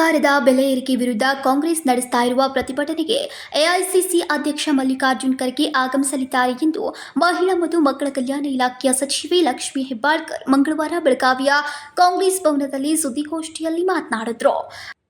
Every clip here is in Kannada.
ಸರ್ಕಾರದ ಬೆಲೆ ಏರಿಕೆ ವಿರುದ್ಧ ಕಾಂಗ್ರೆಸ್ ನಡೆಸ್ತಾ ಇರುವ ಪ್ರತಿಭಟನೆಗೆ ಎಐಸಿಸಿ ಅಧ್ಯಕ್ಷ ಮಲ್ಲಿಕಾರ್ಜುನ್ ಖರ್ಗೆ ಆಗಮಿಸಲಿದ್ದಾರೆ ಎಂದು ಮಹಿಳಾ ಮತ್ತು ಮಕ್ಕಳ ಕಲ್ಯಾಣ ಇಲಾಖೆಯ ಸಚಿವೆ ಲಕ್ಷ್ಮೀ ಹೆಬ್ಬಾಳ್ಕರ್ ಮಂಗಳವಾರ ಬೆಳಗಾವಿಯ ಕಾಂಗ್ರೆಸ್ ಭವನದಲ್ಲಿ ಸುದ್ದಿಗೋಷ್ಠಿಯಲ್ಲಿ ಮಾತನಾಡಿದ್ರು.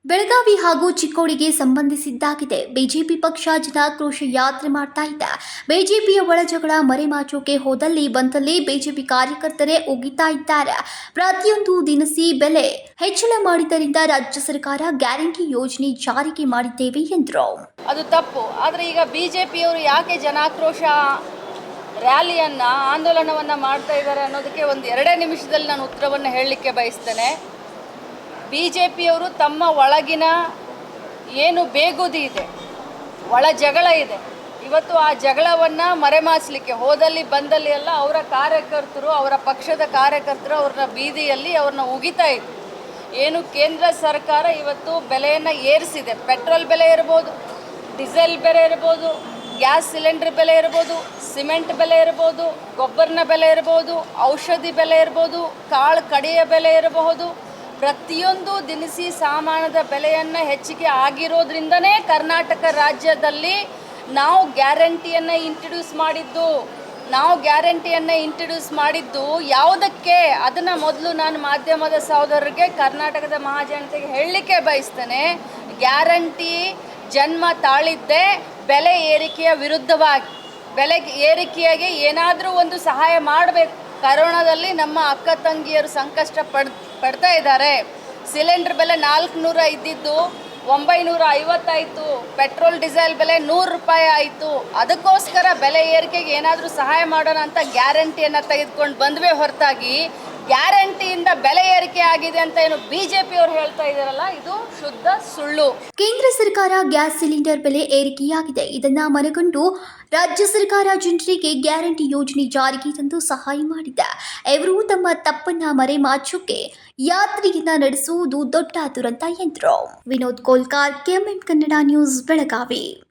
ಬೆಳಗಾವಿ ಹಾಗೂ ಚಿಕ್ಕೋಡಿಗೆ ಸಂಬಂಧಿಸಿದ್ದಾಗಿದೆ. ಬಿಜೆಪಿ ಪಕ್ಷ ಜನಾಕ್ರೋಶ ಯಾತ್ರೆ ಮಾಡ್ತಾ ಇದೆ. ಬಿಜೆಪಿಯ ಒಳಜಗಳ ಮರೆಮಾಚೋಕೆ ಹೋದಲ್ಲಿ ಬಂದಲ್ಲಿ ಬಿಜೆಪಿ ಕಾರ್ಯಕರ್ತರೇ ಉಗಿತಾ ಇದ್ದಾರೆ. ಪ್ರತಿಯೊಂದು ದಿನಸಿ ಬೆಲೆ ಹೆಚ್ಚಳ ಮಾಡಿದ್ದರಿಂದ ರಾಜ್ಯ ಸರ್ಕಾರ ಗ್ಯಾರಂಟಿ ಯೋಜನೆ ಜಾರಿಗೆ ಮಾಡಿದ್ದೇವೆ ಎಂದರು. ಅದು ತಪ್ಪು. ಆದರೆ ಈಗ ಬಿಜೆಪಿಯವರು ಯಾಕೆ ಜನಾಕ್ರೋಶ ರ್ಯಾಲಿಯನ್ನು, ಆಂದೋಲನವನ್ನು ಮಾಡ್ತಾ ಇದ್ದಾರೆ ಅನ್ನೋದಕ್ಕೆ ಒಂದು ಎರಡೇ ನಿಮಿಷದಲ್ಲಿ ನಾನು ಉತ್ತರವನ್ನು ಹೇಳಲಿಕ್ಕೆ ಬಯಸ್ತೇನೆ. ಬಿ ಜೆ ಪಿಯವರು ತಮ್ಮ ಒಳಗಿನ ಏನು ಬೇಗುದಿ ಇದೆ, ಒಳ ಜಗಳ ಇದೆ, ಇವತ್ತು ಆ ಜಗಳವನ್ನು ಮರೆಮಾಚಲಿಕ್ಕೆ ಹೋದಲ್ಲಿ ಬಂದಲ್ಲಿ ಎಲ್ಲ ಅವರ ಕಾರ್ಯಕರ್ತರು, ಅವರ ಪಕ್ಷದ ಕಾರ್ಯಕರ್ತರು ಅವ್ರನ್ನ ಬೀದಿಯಲ್ಲಿ ಅವ್ರನ್ನ ಉಗಿತಾ ಇದ್ರು. ಏನು ಕೇಂದ್ರ ಸರ್ಕಾರ ಇವತ್ತು ಬೆಲೆಯನ್ನು ಏರಿಸಿದೆ. ಪೆಟ್ರೋಲ್ ಬೆಲೆ ಇರ್ಬೋದು, ಡೀಸೆಲ್ ಬೆಲೆ ಇರ್ಬೋದು, ಗ್ಯಾಸ್ ಸಿಲಿಂಡರ್ ಬೆಲೆ ಇರ್ಬೋದು, ಸಿಮೆಂಟ್ ಬೆಲೆ ಇರ್ಬೋದು, ಗೊಬ್ಬರನ ಬೆಲೆ ಇರ್ಬೋದು, ಔಷಧಿ ಬೆಲೆ ಇರ್ಬೋದು, ಕಾಳು ಕಡಿಯ ಬೆಲೆ ಇರಬಹುದು ಪ್ರತಿಯೊಂದು ದಿನಸಿ ಸಾಮಾನದ ಬೆಲೆಯನ್ನು ಹೆಚ್ಚಿಗೆ ಆಗಿರೋದ್ರಿಂದನೇ ಕರ್ನಾಟಕ ರಾಜ್ಯದಲ್ಲಿ ನಾವು ಗ್ಯಾರಂಟಿಯನ್ನು ಇಂಟ್ರಡ್ಯೂಸ್ ಮಾಡಿದ್ದು. ನಾವು ಗ್ಯಾರಂಟಿಯನ್ನು ಇಂಟ್ರಡ್ಯೂಸ್ ಮಾಡಿದ್ದು ಯಾವುದಕ್ಕೆ? ಅದನ್ನು ಮೊದಲು ನಾನು ಮಾಧ್ಯಮದ ಸಹೋದರರಿಗೆ, ಕರ್ನಾಟಕದ ಮಹಾಜನತೆಗೆ ಹೇಳಲಿಕ್ಕೆ ಬಯಸ್ತೇನೆ. ಗ್ಯಾರಂಟಿ ಜನ್ಮ ತಾಳಿದ್ದೇ ಬೆಲೆ ಏರಿಕೆಯ ವಿರುದ್ಧವಾಗಿ, ಬೆಲೆ ಏರಿಕೆಯಾಗಿ ಏನಾದರೂ ಒಂದು ಸಹಾಯ ಮಾಡಬೇಕು. ಕರೋನಾದಲ್ಲಿ ನಮ್ಮ ಅಕ್ಕ ತಂಗಿಯರು ಸಂಕಷ್ಟ ಪಡ್, ಪಡ್ತಾ ಇದ್ದಾರೆ. ಸಿಲಿಂಡರ್ ಬೆಲೆ ನಾಲ್ಕುನೂರ ಇದ್ದಿದ್ದು ಒಂಬೈನೂರ ಐವತ್ತಾಯಿತು ಪೆಟ್ರೋಲ್, ಡೀಸೆಲ್ ಬೆಲೆ ನೂರು ರೂಪಾಯಿ ಆಯಿತು. ಅದಕ್ಕೋಸ್ಕರ ಬೆಲೆ ಏರಿಕೆಗೆ ಏನಾದರೂ ಸಹಾಯ ಮಾಡೋಣ ಅಂತ ಗ್ಯಾರಂಟಿಯನ್ನು ತೆಗೆದುಕೊಂಡು ಬಂದ್ವೇ ಹೊರತಾಗಿ ಗ್ಯಾರಂಟಿಯಿಂದ ಬೆಲೆ ಆಗಿದೆ ಅಂತ ಏನು ಬಿಜೆಪಿ ಅವರು ಹೇಳ್ತಾ ಇದಾರಲ್ಲ ಇದು ಶುದ್ಧ ಸುಳ್ಳು. ಕೇಂದ್ರ ಸರ್ಕಾರ ಗ್ಯಾಸ್ ಸಿಲಿಂಡರ್ ಬೆಲೆ ಏರಿಕೆಯಾಗಿದೆ. ಇದನ್ನ ಮನಗಂಡು ರಾಜ್ಯ ಸರ್ಕಾರ ಜನರಿಗೆ ಗ್ಯಾರಂಟಿ ಯೋಜನೆ ಜಾರಿಗೆ ತಂದು ಸಹಾಯ ಮಾಡಿದೆ. ಇವರು ತಮ್ಮ ತಪ್ಪನ್ನ ಮರೆಮಾಚೋಕೆ ಯಾತ್ರೆಯನ್ನ ನಡೆಸುವುದು ದೊಡ್ಡ ದುರಂತ ಎಂದರು. Vinod Kolkar, KMM Kannada news, Belagavi.